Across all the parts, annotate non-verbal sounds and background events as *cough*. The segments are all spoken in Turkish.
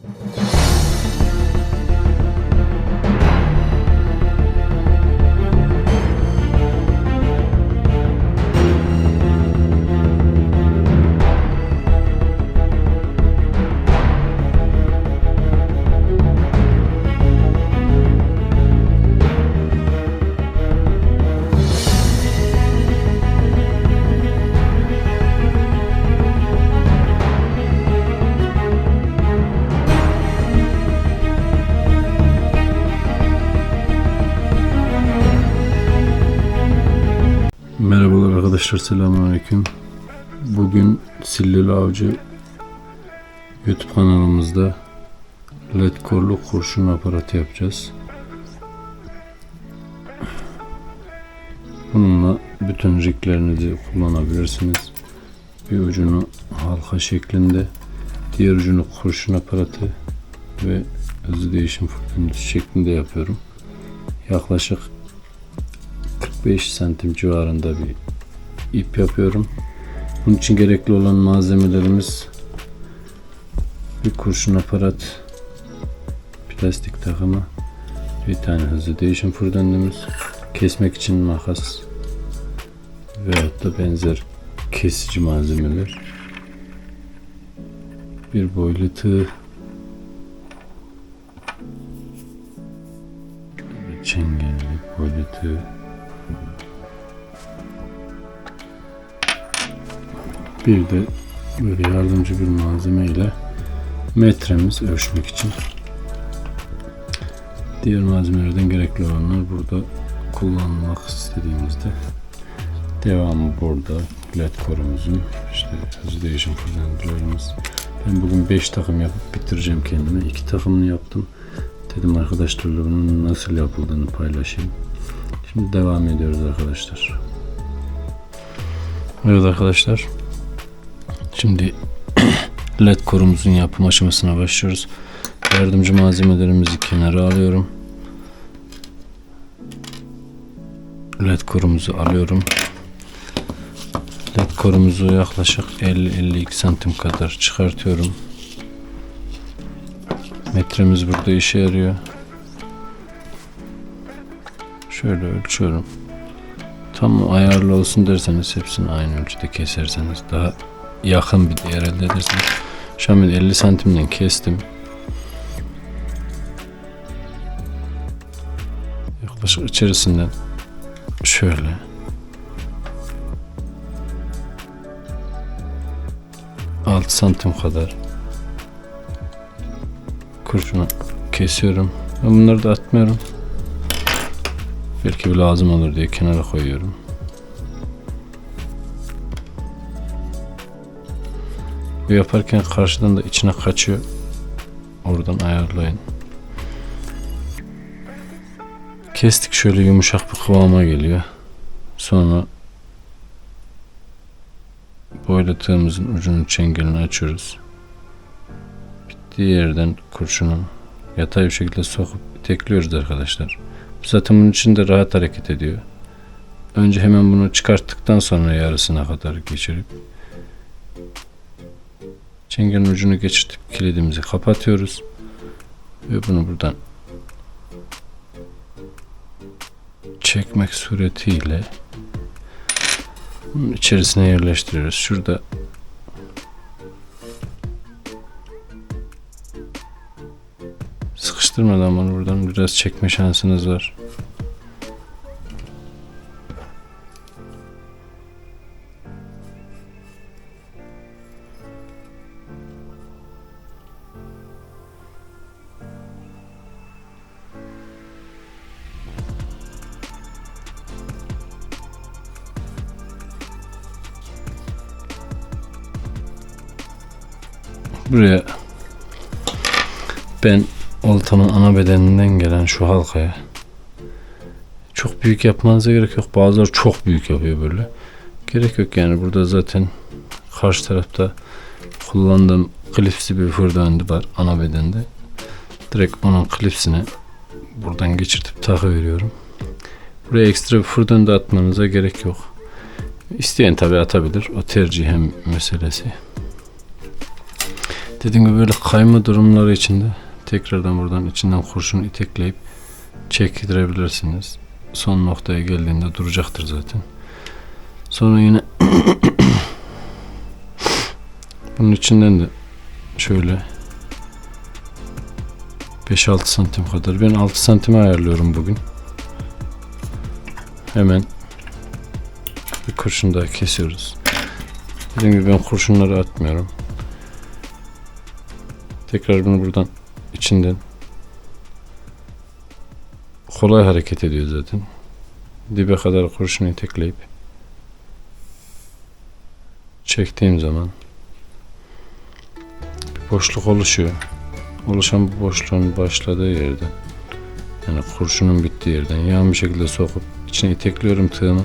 you arkadaşlar selamünaleyküm. Bugün Silleli Avcı YouTube kanalımızda led korlu kurşun aparatı yapacağız. Bununla bütün riglerinizi kullanabilirsiniz. Bir ucunu halka şeklinde, diğer ucunu kurşun aparatı ve hızlı değişim fırtınası şeklinde yapıyorum. Yaklaşık 45 santim civarında bir ip yapıyorum. Bunun için gerekli olan malzemelerimiz bir kurşun aparat, plastik takımı, bir tane hızlı değişim fırdanımız, kesmek için makas veyahut da benzer kesici malzemeler, bir boylu tığ, bir çengelli boylu tığ, Bir de böyle yardımcı bir malzeme ile metremiz ölçmek için. Diğer malzemelerden gerekli olanlar burada kullanmak istediğimizde devamı burada. Led korumuzun işte hızlı değişim fırlantılarımız. Ben bugün 5 takım yapıp bitireceğim kendime. 2 takımını yaptım. Dedim arkadaşlarla bunun nasıl yapıldığını paylaşayım. Şimdi devam ediyoruz arkadaşlar. Evet arkadaşlar Şimdi *clears throat* led korumuzun yapım aşamasına başlıyoruz. Yardımcı malzemelerimizi kenara alıyorum. led korumuzu alıyorum. led korumuzu yaklaşık 50-52 santim kadar çıkartıyorum. Metremiz burada işe yarıyor. Şöyle ölçüyorum. Tam ayarlı olsun derseniz hepsini aynı ölçüde keserseniz daha yakın bir değer elde an ben 50 santimden kestim. Yaklaşık içerisinden şöyle altı santim kadar kurşunu kesiyorum. Ben bunları da atmıyorum. Belki bir lazım olur diye kenara koyuyorum. Yaparken karşıdan da içine kaçıyor. Oradan ayarlayın. Kestik şöyle yumuşak bir kıvama geliyor. Sonra boyla tığımızın ucunun çengelini açıyoruz. Bittiği yerden kurşunu yatay bir şekilde sokup tekliyoruz arkadaşlar. Zaten bunun içinde rahat hareket ediyor. Önce hemen bunu çıkarttıktan sonra yarısına kadar geçirip Çengenin ucunu geçirtip kilidimizi kapatıyoruz. Ve bunu buradan çekmek suretiyle bunun içerisine yerleştiriyoruz. Şurada sıkıştırmadan bunu buradan biraz çekme şansınız var. Buraya ben oltanın ana bedeninden gelen şu halkaya çok büyük yapmanıza gerek yok. Bazıları çok büyük yapıyor böyle. Gerek yok yani burada zaten karşı tarafta kullandığım klipsi bir fırdanendi var ana bedende. Direkt onun klipsini buradan geçirtip takı veriyorum. Buraya ekstra bir fırdan da atmanıza gerek yok. İsteyen tabi atabilir. O tercih hem meselesi. Dediğim gibi böyle kayma durumları içinde tekrardan buradan içinden kurşunu itekleyip çektirebilirsiniz. Son noktaya geldiğinde duracaktır zaten. Sonra yine *coughs* bunun içinden de şöyle 5-6 santim kadar. Ben 6 santime ayarlıyorum bugün. Hemen bir kurşun daha kesiyoruz. Dediğim gibi ben kurşunları atmıyorum. Tekrar bunu buradan içinden kolay hareket ediyor zaten. Dibe kadar kurşunu itekleyip çektiğim zaman bir boşluk oluşuyor. Oluşan bu boşluğun başladığı yerden yani kurşunun bittiği yerden yağın bir şekilde sokup içine itekliyorum tığımı.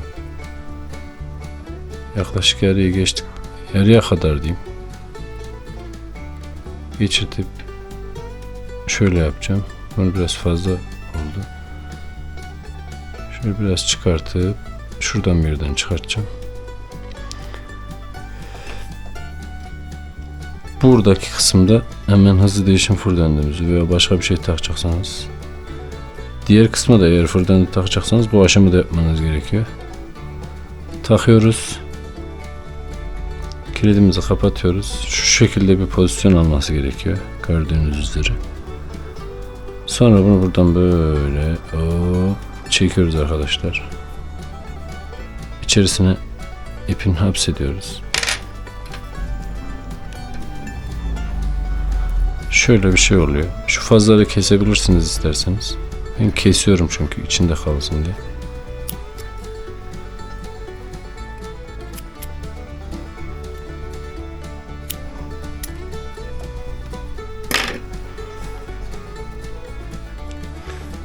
Yaklaşık yarıya geçtik. Yarıya kadar diyeyim. Geçirtip şöyle yapacağım. Bunu biraz fazla oldu. Şöyle biraz çıkartıp şuradan bir yerden çıkartacağım. Buradaki kısımda hemen hızlı değişim fırlandığımızı veya başka bir şey takacaksanız diğer kısma da eğer fırdanı takacaksanız bu aşamada yapmanız gerekiyor. Takıyoruz. Kilidimizi kapatıyoruz. Şu şekilde bir pozisyon alması gerekiyor. Gördüğünüz üzere. Sonra bunu buradan böyle hop çekiyoruz arkadaşlar. İçerisine ipin hapsediyoruz. Şöyle bir şey oluyor. Şu fazları kesebilirsiniz isterseniz. Ben kesiyorum çünkü içinde kalsın diye.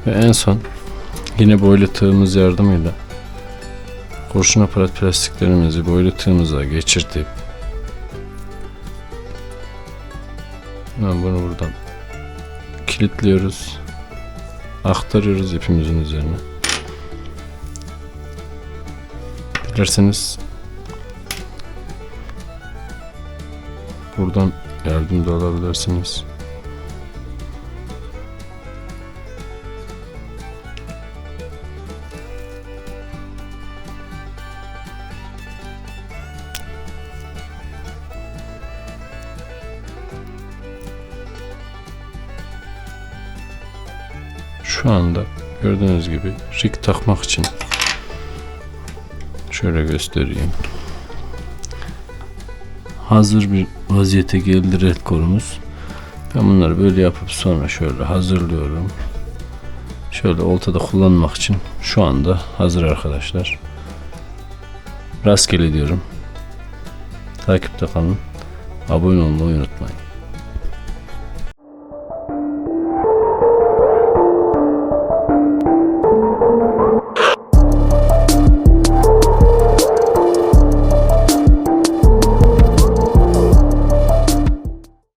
Ve en son yine boylu tığımız yardımıyla kurşun aparat plastiklerimizi boylu tığımıza geçirtip hemen bunu buradan kilitliyoruz. Aktarıyoruz ipimizin üzerine. Dilerseniz buradan yardım da alabilirsiniz. Şu anda gördüğünüz gibi rig takmak için şöyle göstereyim. Hazır bir vaziyete geldi red korumuz. Ben bunları böyle yapıp sonra şöyle hazırlıyorum. Şöyle oltada kullanmak için şu anda hazır arkadaşlar. Rastgele diyorum. Takipte kalın. Abone olmayı unutmayın.